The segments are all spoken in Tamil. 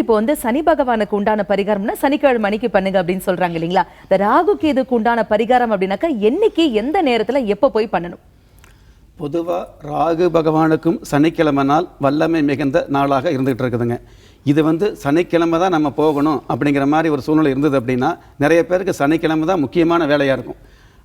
சார் இப்போ வந்து சனி பகவானுக்கு உண்டான பரிகாரம்னா சனிக்கிழமை மணிக்கு பண்ணுங்க அப்படின்னு சொல்றாங்க இல்லைங்களா? இந்த ராகு கேதுக்கு உண்டான பரிகாரம் அப்படின்னாக்கா என்னைக்கு எந்த நேரத்துல எப்ப போய் பண்ணணும்? பொதுவாக ராகு பகவானுக்கும் சனிக்கிழமை நாள் வல்லமை மிகுந்த நாளாக இருந்துகிட்டு இருக்குதுங்க. இது வந்து சனிக்கிழமை தான் நம்ம போகணும் அப்படிங்கிற மாதிரி ஒரு சூழ்நிலை இருந்தது அப்படின்னா நிறைய பேருக்கு சனிக்கிழமை தான் முக்கியமான வேலையாக இருக்கும்.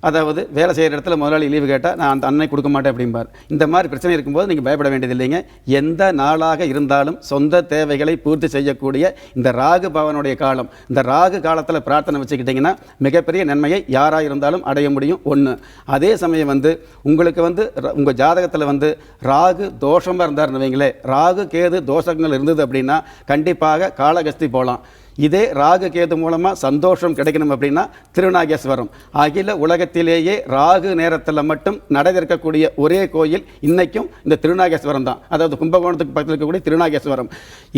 அதாவது வேலை செய்கிற இடத்துல முதலாளி லீவு கேட்டால் நான் அந்த அன்னை கொடுக்க மாட்டேன் அப்படிம்பார். இந்த மாதிரி பிரச்சனை இருக்கும்போது நீங்கள் பயப்பட வேண்டியதில்லைங்க எந்த நாளாக இருந்தாலும் சொந்த தேவைகளை பூர்த்தி செய்யக்கூடிய இந்த ராகு பவனுடைய காலம் இந்த ராகு காலத்தில் பிரார்த்தனை வச்சுக்கிட்டிங்கன்னா மிகப்பெரிய நன்மையை யாராக இருந்தாலும் அடைய முடியும். ஒன்று அதே சமயம் வந்து உங்களுக்கு வந்து உங்கள் ஜாதகத்தில் வந்து ராகு தோஷமாக இருந்தார்னு வைங்களேன். ராகு கேது தோஷங்கள் இருந்தது அப்படின்னா கண்டிப்பாக காலகஸ்தி போகலாம் இதே ராகு கேது மூலமாக சந்தோஷம் கிடைக்கணும் அப்படின்னா திருநாகேஸ்வரம். அகில உலகத்திலேயே ராகு நேரத்தில் மட்டும் நடந்திருக்கக்கூடிய ஒரே கோயில் இன்றைக்கும் இந்த திருநாகேஸ்வரம் தான். அதாவது கும்பகோணத்துக்கு பக்கத்தில் இருக்கக்கூடிய திருநாகேஸ்வரம்.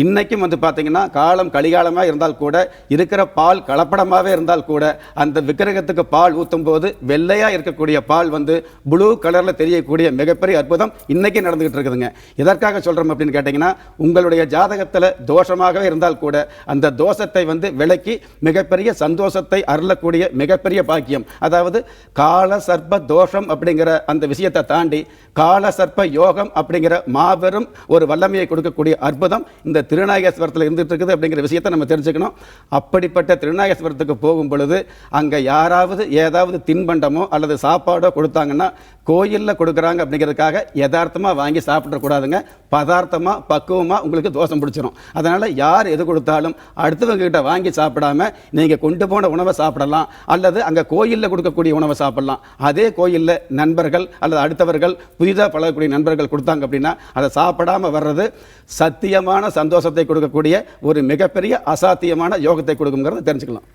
இன்றைக்கும் வந்து பார்த்தீங்கன்னா காலம் கலிகாலமாக இருந்தால் கூட இருக்கிற பால் கலப்படமாகவே இருந்தால் கூட அந்த விக்கிரகத்துக்கு பால் ஊற்றும் போது வெள்ளையாக இருக்கக்கூடிய பால் வந்து ப்ளூ கலரில் தெரியக்கூடிய மிகப்பெரிய அற்புதம் இன்னைக்கு நடந்துகிட்டு இருக்குதுங்க. எதற்காக சொல்கிறோம் அப்படின்னு கேட்டிங்கன்னா உங்களுடைய ஜாதகத்தில் தோஷமாகவே இருந்தால் கூட அந்த கஷ்டத்தை வந்து விளக்கி மிகப்பெரிய சந்தோஷத்தை அருளக்கூடிய மிகப்பெரிய பாக்கியம். அதாவது கால சர்ப்ப தோஷம் அப்படிங்கிற அந்த விஷயத்தை தாண்டி கால சர்ப்ப யோகம் அப்படிங்கிற மாபெரும் ஒரு வல்லமையை கொடுக்கக்கூடிய அற்புதம் இந்த திருநாயகேஸ்வரத்தில் இருந்துட்டு இருக்குது அப்படிங்கிற விஷயத்தை நம்ம தெரிஞ்சுக்கணும். அப்படிப்பட்ட திருநாயகேஸ்வரத்துக்கு போகும் பொழுது அங்கே யாராவது ஏதாவது தின்பண்டமோ அல்லது சாப்பாடோ கொடுத்தாங்கன்னா கோயிலில் கொடுக்குறாங்க அப்படிங்கிறதுக்காக யதார்த்தமாக வாங்கி சாப்பிடக்கூடாதுங்க பதார்த்தமாக பக்குவமாக உங்களுக்கு தோஷம் பிடிச்சிரும். அதனால் யார் எது கொடுத்தாலும் அடுத்தவங்க கிட்ட வாங்கி சாப்பிடாம நீங்கள் கொண்டு போன உணவை சாப்பிடலாம். அல்லது அங்கே கோயிலில் கொடுக்கக்கூடிய உணவை சாப்பிடலாம். அதே கோயிலில் நண்பர்கள் அல்லது அடுத்தவர்கள் புதிதாக பழகக்கூடிய நண்பர்கள் கொடுத்தாங்க அப்படின்னா அதை சாப்பிடாம வர்றது சத்தியமான சந்தோஷத்தை கொடுக்கக்கூடிய ஒரு மிகப்பெரிய அசாத்தியமான யோகத்தை கொடுக்குங்கிறத தெரிஞ்சுக்கலாம்.